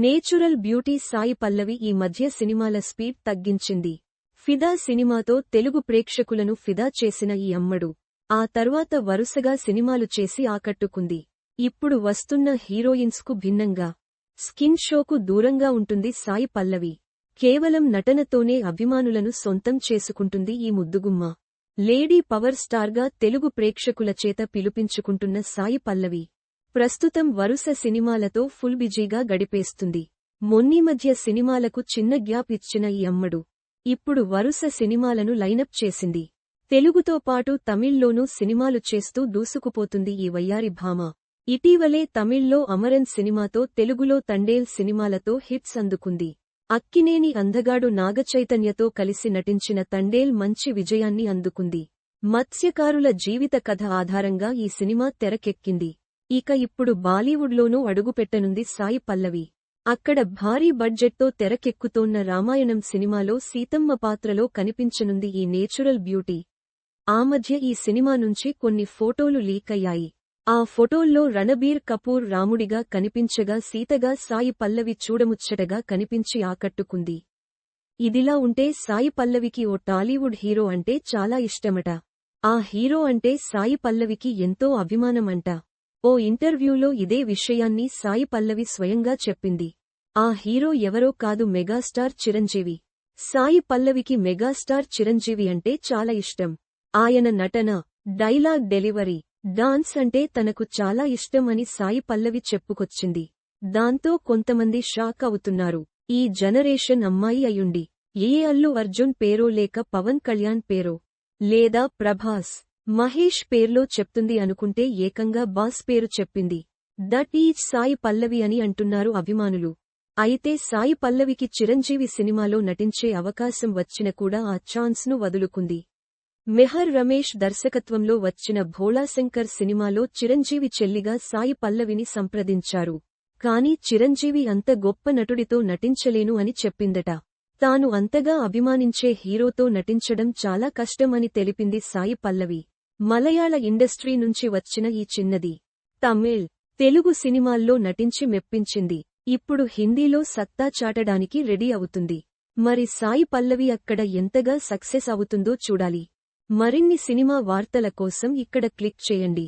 Natural beauty Sai Pallavi ఈ మధ్య సినిమాల స్పీడ్ తగ్గించింది. ఫిదా సినిమాతో తెలుగు ప్రేక్షకులను ఫిదా చేసిన ఈ అమ్మడు. ఆ తర్వాత వరుసగా సినిమాలు చేసి ఆకట్టుకుంది. ఇప్పుడు వస్తున్న హీరోయిన్స్కు భిన్నంగా. స్కిన్ షోకు దూరంగా ఉంటుంది సాయి పల్లవి. కేవలం నటనతోనే అభిమానులను సొంతం చేసుకుంటుంది ఈ ముద్దుగుమ్మ. లేడీ పవర్ స్టార్గా తెలుగు ప్రేక్షకుల చేత పిలుపించుకుంటున్న సాయి పల్లవి. ప్రస్తుతం వరుస సినిమాలతో ఫుల్ బిజీగా గడిపేస్తుంది. మొన్నీ మధ్య సినిమాలకు చిన్న గ్యాప్ ఇచ్చిన ఈ అమ్మడు ఇప్పుడు వరుస సినిమాలను లైనప్ చేసింది. తెలుగుతో పాటు తమిళ్ళోనూ సినిమాలు చేస్తూ దూసుకుపోతుంది ఈ వయ్యారి భామ. ఇటీవలే తమిళ్ళో అమరన్ సినిమాతో తెలుగులో తండేల్ సినిమాలతో హిట్స్ అందుకుంది. అక్కినేని అందగాడు నాగచైతన్యతో కలిసి నటించిన తండేల్ మంచి విజయాన్ని అందుకుంది. మత్స్యకారుల జీవిత కథ ఆధారంగా ఈ సినిమా తెరకెక్కింది. ఇక ఇప్పుడు బాలీవుడ్లోనూ అడుగుపెట్టనుంది సాయి పల్లవి. అక్కడ భారీ బడ్జెట్తో తెరకెక్కుతోన్న రామాయణం సినిమాలో సీతమ్మ పాత్రలో కనిపించనుంది ఈ నేచురల్ బ్యూటీ. ఆ మధ్య ఈ సినిమా నుంచి కొన్ని ఫోటోలు లీక్ అయ్యాయి ఆ ఫోటోల్లో రణబీర్ కపూర్ రాముడిగా కనిపించగా సీతగా సాయి పల్లవి చూడముచ్చటగా కనిపించి ఆకట్టుకుంది. ఇదిలా ఉంటే సాయి పల్లవికి ఓ టాలీవుడ్ హీరో అంటే చాలా ఇష్టమట. ఆ హీరో అంటే సాయి పల్లవికి ఎంతో అభిమానమంట. ఓ ఇంటర్వ్యూలో ఇదే విషయాన్ని సాయి పల్లవి స్వయంగా చెప్పింది. ఆ హీరో ఎవరో కాదు మెగాస్టార్ చిరంజీవి. సాయి పల్లవికి మెగాస్టార్ చిరంజీవి అంటే చాలా ఇష్టం. ఆయన నటన డైలాగ్ డెలివరీ డాన్స్ అంటే తనకు చాలా ఇష్టం అని సాయి పల్లవి చెప్పుకొచ్చింది. దాంతో కొంతమంది షాక్ అవుతున్నారు. ఈ జనరేషన్ అమ్మాయి అయుండి ఏ అల్లు అర్జున్ పేరో లేక పవన్ కళ్యాణ్ పేరో? లేదా ప్రభాస్? మహేష్ పేర్లో చెప్తుంది అనుకుంటే ఏకంగా బాస్ పేరు చెప్పింది. దట్ ఈజ్ సాయి పల్లవి అని అంటున్నారు అభిమానులు. అయితే సాయి పల్లవికి చిరంజీవి సినిమాలో నటించే అవకాశం వచ్చిన కూడా ఆ ఛాన్స్ను వదులుకుంది. మెహర్ రమేష్ దర్శకత్వంలో వచ్చిన భోళాశంకర్ సినిమాలో చిరంజీవి చెల్లిగా సాయి పల్లవిని సంప్రదించారు. కాని చిరంజీవి అంత గొప్ప నటుడితో నటించలేను అని చెప్పిందట. తాను అంతగా అభిమానించే హీరోతో నటించడం చాలా కష్టం అని తెలిపింది సాయి పల్లవి. మలయాళ ఇండస్ట్రీ నుంచి వచ్చిన ఈ చిన్నది. తమిళ్ తెలుగు సినిమాల్లో నటించి మెప్పించింది. ఇప్పుడు హిందీలో సత్తా చాటడానికి రెడీ అవుతుంది. మరి సాయి పల్లవి అక్కడ ఎంతగా సక్సెస్ అవుతుందో చూడాలి. మరిన్ని సినిమా వార్తల కోసం ఇక్కడ క్లిక్ చేయండి.